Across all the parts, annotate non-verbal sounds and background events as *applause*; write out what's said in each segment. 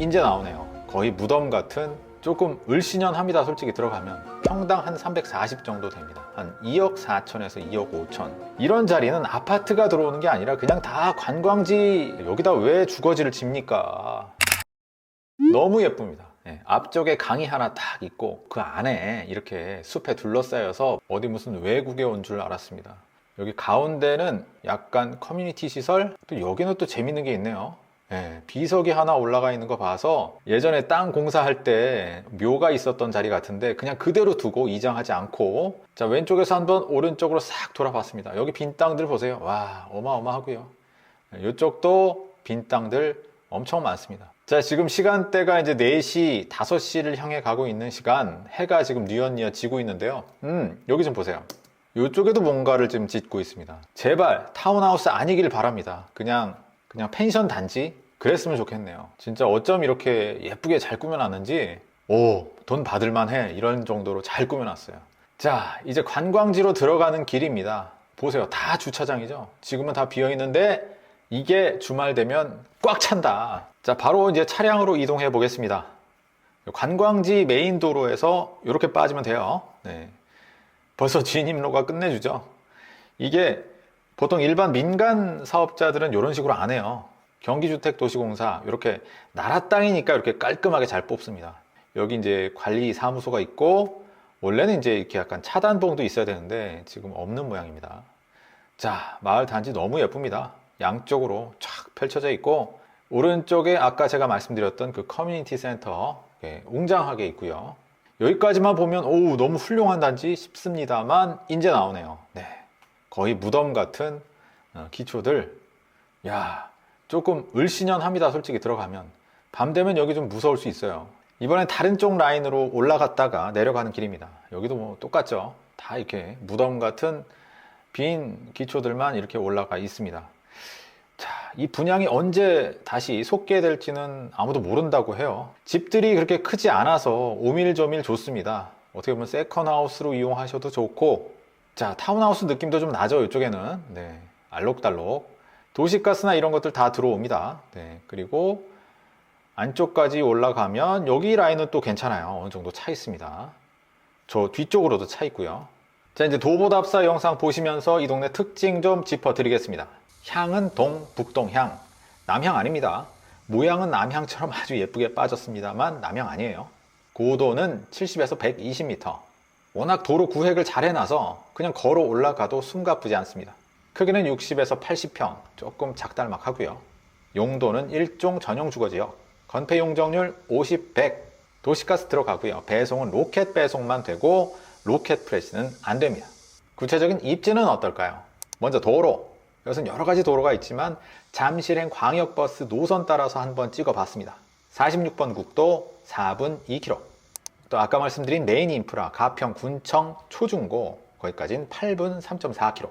인제 나오네요. 거의 무덤 같은 조금 을씨년합니다. 솔직히 들어가면 평당 한 340 정도 됩니다. 한 2억 4천에서 2억 5천. 이런 자리는 아파트가 들어오는 게 아니라 그냥 다 관광지 여기다 왜 주거지를 집니까? 너무 예쁩니다. 예, 앞쪽에 강이 하나 딱 있고 그 안에 이렇게 숲에 둘러싸여서 어디 무슨 외국에 온 줄 알았습니다. 여기 가운데는 약간 커뮤니티 시설 또 여기는 또 재밌는 게 있네요. 예, 비석이 하나 올라가 있는 거 봐서 예전에 땅 공사할 때 묘가 있었던 자리 같은데 그냥 그대로 두고 이장하지 않고 자 왼쪽에서 한번 오른쪽으로 싹 돌아봤습니다. 여기 빈 땅들 보세요. 와 어마어마하고요. 이쪽도 빈 땅들 엄청 많습니다. 자, 지금 시간대가 이제 4시, 5시를 향해 가고 있는 시간, 해가 지금 뉘엿뉘엿 지고 있는데요. 음, 여기 좀 보세요. 이쪽에도 뭔가를 지금 짓고 있습니다. 제발 타운하우스 아니길 바랍니다. 그냥, 그냥 펜션 단지? 그랬으면 좋겠네요. 진짜 어쩜 이렇게 예쁘게 잘 꾸며놨는지, 오, 돈 받을만 해. 이런 정도로 잘 꾸며놨어요. 자, 이제 관광지로 들어가는 길입니다. 보세요. 다 주차장이죠. 지금은 다 비어 있는데, 이게 주말 되면 꽉 찬다. 자, 바로 이제 차량으로 이동해 보겠습니다. 관광지 메인 도로에서 이렇게 빠지면 돼요. 네. 벌써 *laughs* 진입로가 끝내주죠. 이게 보통 일반 민간 사업자들은 이런 식으로 안 해요. 경기주택도시공사 이렇게 나라 땅이니까 이렇게 깔끔하게 잘 뽑습니다. 여기 이제 관리 사무소가 있고 원래는 이제 이렇게 약간 차단봉도 있어야 되는데 지금 없는 모양입니다. 자, 마을 단지 너무 예쁩니다. 양쪽으로 쫙 펼쳐져 있고 오른쪽에 아까 제가 말씀드렸던 그 커뮤니티 센터 예, 웅장하게 있고요. 여기까지만 보면 오 너무 훌륭한 단지 싶습니다만 이제 나오네요. 네, 거의 무덤 같은 어, 기초들. 야 조금 을씨년합니다. 솔직히 들어가면 밤 되면 여기 좀 무서울 수 있어요. 이번엔 다른 쪽 라인으로 올라갔다가 내려가는 길입니다. 여기도 뭐 똑같죠. 다 이렇게 무덤 같은 빈 기초들만 이렇게 올라가 있습니다. 자, 이 분양이 언제 다시 속개될지는 아무도 모른다고 해요. 집들이 그렇게 크지 않아서 오밀조밀 좋습니다. 어떻게 보면 세컨하우스로 이용하셔도 좋고, 자, 타운하우스 느낌도 좀 나죠, 이쪽에는. 네, 알록달록. 도시가스나 이런 것들 다 들어옵니다. 네, 그리고 안쪽까지 올라가면 여기 라인은 또 괜찮아요. 어느 정도 차 있습니다. 저 뒤쪽으로도 차 있고요. 자, 이제 도보답사 영상 보시면서 이 동네 특징 좀 짚어드리겠습니다. 향은 동, 북동향. 남향 아닙니다. 모양은 남향처럼 아주 예쁘게 빠졌습니다만 남향 아니에요. 고도는 70에서 120m. 워낙 도로 구획을 잘 해놔서 그냥 걸어 올라가도 숨가쁘지 않습니다. 크기는 60에서 80평, 조금 작달막하고요. 용도는 일종 전용 주거지역. 건폐 용적률 50, 100. 도시가스 들어가고요. 배송은 로켓 배송만 되고 로켓 프레시는 안 됩니다. 구체적인 입지는 어떨까요? 먼저 도로. 이것은 여러 가지 도로가 있지만 잠실행 광역버스 노선 따라서 한번 찍어봤습니다. 46번 국도 4분 2km. 또 아까 말씀드린 메인 인프라 가평 군청 초중고 거기까지는 8분 3.4km.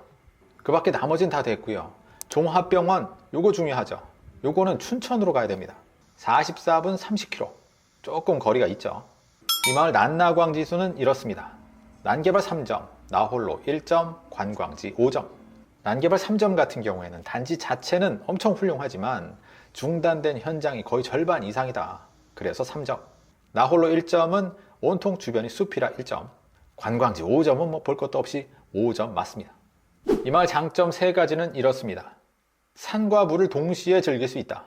그 밖에 나머지는 다 됐고요. 종합병원 요거 중요하죠. 요거는 춘천으로 가야 됩니다. 44분 30km. 조금 거리가 있죠. 이 마을 난나광 지수는 이렇습니다. 난개발 3점, 나홀로 1점, 관광지 5점. 난개발 3점 같은 경우에는 단지 자체는 엄청 훌륭하지만 중단된 현장이 거의 절반 이상이다. 그래서 3점. 나홀로 1점은 온통 주변이 숲이라 1점. 관광지 5점은 뭐 볼 것도 없이 5점 맞습니다. 이 마을 장점 세 가지는 이렇습니다. 산과 물을 동시에 즐길 수 있다.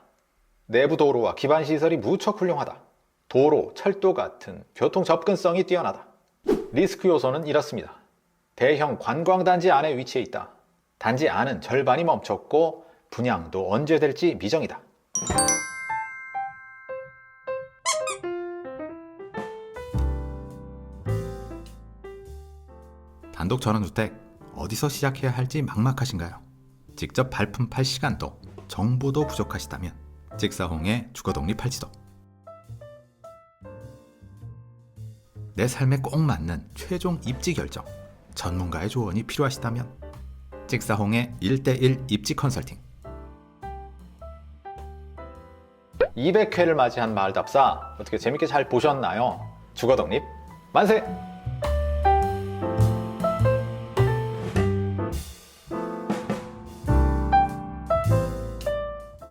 내부 도로와 기반 시설이 무척 훌륭하다. 도로, 철도 같은 교통 접근성이 뛰어나다. 리스크 요소는 이렇습니다. 대형 관광단지 안에 위치해 있다. 단지 안은 절반이 멈췄고 분양도 언제 될지 미정이다. 단독 전원주택 어디서 시작해야 할지 막막하신가요? 직접 발품 팔 시간도 정보도 부족하시다면 직사홍의 주거독립 팔지도 내 삶에 꼭 맞는 최종 입지 결정 전문가의 조언이 필요하시다면 직사홍의 1대1 입지 컨설팅 200회를 맞이한 마을답사 어떻게 재밌게 잘 보셨나요? 주거독립 만세!